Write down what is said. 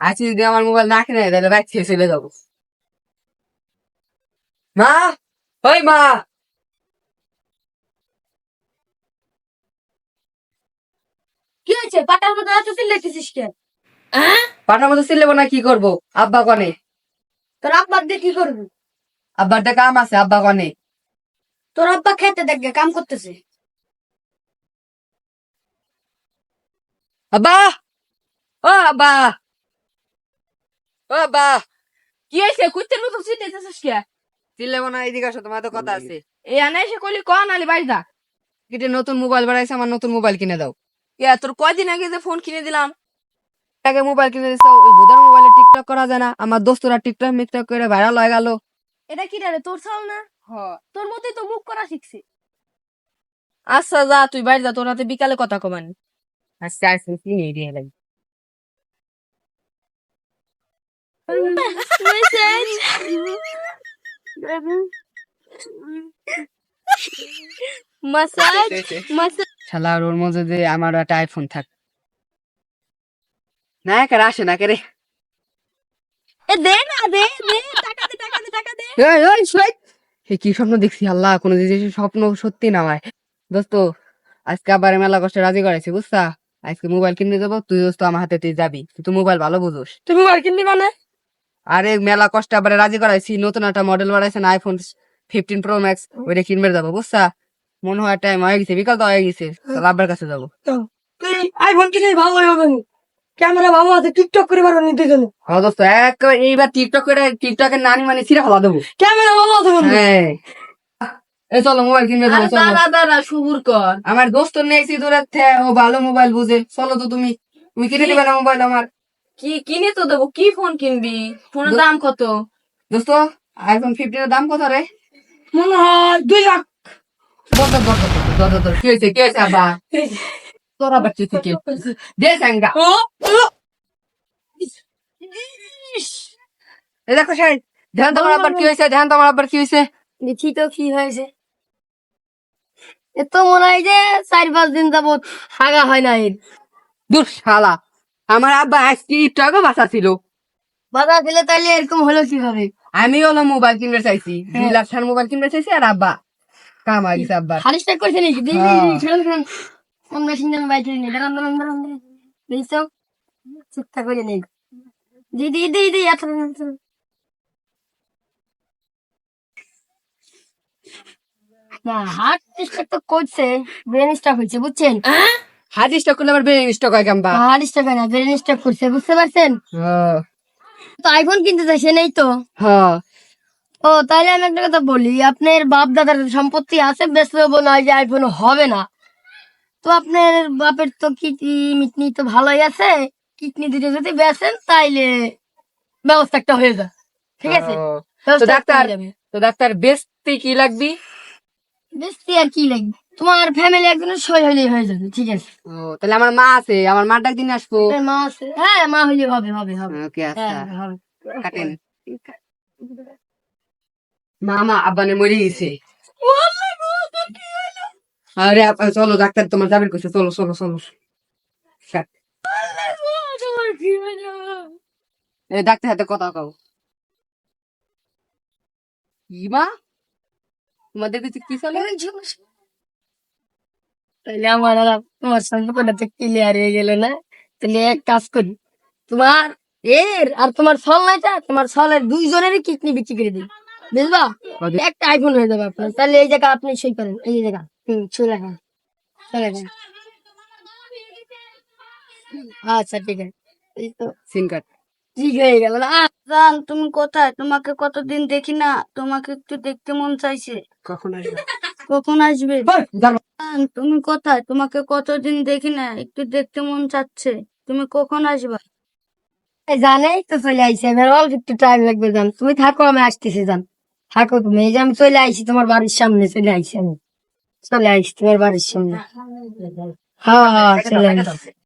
আজকে যদি আমার মোবাইল না কিনে তাহলে বাইক থেকে চলে যাব। মা? ওই মা! কি হয়েছে? পাটার মতো এত চিল্লাইতেছিস কে পাঠার মতো চিল্লেবো না কি করব? আব্বা কনে। তোর আব্বা দিয়ে কি করবি? আব্বার একটা কাম আছে আব্বা কনে। তোর আব্বা খেতে দেখবে কাম করতেছে। আব্বা! ও আব্বা! ও আব্বা কি হয়েছে? কুত্তের মতো চিল্লাইতেছিস কে? চিল্লেবো না এদিকে আসো তোমার তো কথা আছে। এই আনে এসে কইলি কন আলি বাড়ি দা কিটে নতুন মোবাইল বাড়াইছে আমার নতুন মোবাইল কিনে দাও। ইয়া তোর কয়দিন আগে যে ফোন কিনে দিলাম? আগে মোবাইল কিনে দিছো ওই বুধার মোবাইলে টিকটক করা যায় না। আমার দোস্তরা টিকটক মিকটক করে ভাইরাল হয়ে গেল। এটা কি রে তোর চাল না? তোর মতোই তো মুখ করা শিখছে। আচ্ছা যা তুই বাড়ি যা তোর হাতে বিকালে কথা কমান। আচ্ছা আচ্ছা কিনে দিয়ে লাগি মাসাজ মাসাজ শালা ওর মধ্যে যে আমার একটা আইফোন থাক। না একার আসে না কেরে এ দে না দে দে টাকা দে টাকা দে টাকা দে। এই। এ কি স্বপ্ন দেখছি আল্লাহ কোনো জিনিস স্বপ্ন সত্যি না ভাই দোস্ত আজকে আবার মেলা কষ্টে রাজি করাইছি বুঝছা? আজকে মোবাইল কিনে দেবো তুই দোস্ত আমার হাতে তুই যাবি। তুই মোবাইল ভালো বুঝোস। তুমি মোবাইল কিনবি মানে? আরে মেলা কষ্ট আবার রাজি করাইছি। নতুন একটা মডেল বাড়াইছে না আইফোন ফিফটিন প্রো ম্যাক্স ওইটা কিনবে যাব বুঝছা? মনে হয় টাইম হয়ে গেছে বিকাল তো হয়ে গেছে। আব্বার কাছে যাব। আইফোন কিনে ভালো হবে ক্যামেরা ভালো আছে টিকটক করে পারো নি দুজনে হ্যাঁ দোস্ত এক এইবার টিকটক করে টিকটকের নানি মানে ছিঁড়ে ফেলা দেবো। ক্যামেরা ভালো আছে বন্ধু। হ্যাঁ। এই চলো মোবাইল কিনবে যাব চলো দাদা দাদা সুবুর কর। আমার দোস্ত নেইছি দূরের থেকে ও ভালো মোবাইল বুঝে। চলো তো তুমি। তুমি কিনে দিবে না মোবাইল আমার? কি কিনে তো দেবো? কি ফোন কিনবি? ফোনের দাম কত? দোস্ত আইফোন দাম কত রে? মনে হয় দুই লাখ। কি হয়েছে কি হয়েছে আবার? তোরা বাচ্চা থেকে দে সাঙ্গা দেখো সাই ধ্যান তোমার আবার কি হয়েছে ধ্যান তোমার আবার কি হয়েছে? দেখি তো কি হয়েছে। এ তো মনে হয় যে চার পাঁচ দিন যাবত হাগা হয় না এর দূর শালা আমার আব্বা আজকে আগে বাসা ছিল বাধা দিলে তাহলে এরকম হলো কীভাবে? আমি হলো মোবাইল কিনতে চাইছি। দুই লাখ টাকার মোবাইল কিনতে চাইছি আর আব্বা কাম হয়ে আব্বার। হারিসটা করছে নাকি? দিদি হ্যাঁ। আমরা দাঁড়ান দাঁড়ান দাঁড়ান। দেখছ? চিন্তা করে নেই দিদি দিদি দিদি এত না হার্ট স্ট্রোক তো করছে ব্রেন স্ট্রোক হয়েছে বুঝছেন? হাত স্টক করলে আবার স্টক হয় হার্ট স্ট্রোক হয় না ব্রেন স্ট্রোক করছে বুঝতে পারছেন? তো আইফোন কিনতে চাইছে নেই তো? হ্যাঁ। ও তাহলে আমি একটা কথা বলি আপনার বাপ দাদার সম্পত্তি আছে বেশ না যে আইফোন হবে না। তো আপনার বাপের তো কিডনি মিটনি তো ভালোই আছে কিডনি দুটো যদি বেচেন তাইলে ব্যবস্থা একটা হয়ে যায় ঠিক আছে? ব্যবস্থা একটা ডাক্তার- তো ডাক্তার বেচতে কি লাগবি? বেশি আর কি লাগবে। তোমার ফ্যামিলি একজনের সই হলেই হয়ে যাবে ঠিক আছে? ও তাহলে আমার মা আছে আমার মার ডাক দিন আসব। মা আছে। হ্যাঁ মা হইলে হবে হবে হবে। ওকে আচ্ছা। হ্যাঁ কাটেন। মামা আব্বানে মরে গেছে। আরে চলো ডাক্তার তোমার যাবেন কইছে চলো চলো চলো। ডাক্তার হাতে কথা কাও। কি মা তোমাদের কাছে কি চলে? তাহলে আমার আর তোমার সম্পর্কটা তো ক্লিয়ার হয়ে গেল না। তাহলে এক কাজ করি। তোমার এর আর তোমার সলনাইটা তোমার সলের দুইজনেরই কিডনি বিক্রি করে দিই। বুঝবা? একটা আইফোন হয়ে যাবে আপনার। তাহলে এই জায়গা আপনি সই করেন। এই জায়গা। হুম রাখেন সই রাখেন আচ্ছা ঠিক আছে। এই তো। কাট ঠিক হয়ে গেল। না তুমি কোথায়? তোমাকে কতদিন দেখি না তোমাকে একটু দেখতে মন চাইছে। কখন আসবে? কখন আসবে? তুমি কোথায়? তোমাকে কতদিন দেখি না একটু দেখতে মন চাচ্ছে। তুমি কখন আসবা? জানে তো চলে আইসি এবার অল্প একটু টাইম লাগবে জান। তুমি থাকো আমি আসতেছি জান। থাকো তুমি। এই যে আমি চলে আইসি তোমার বাড়ির সামনে চলে আইসি আমি। চলে আইসি তোমার বাড়ির সামনে। হ্যাঁ হ্যাঁ চলে আইসি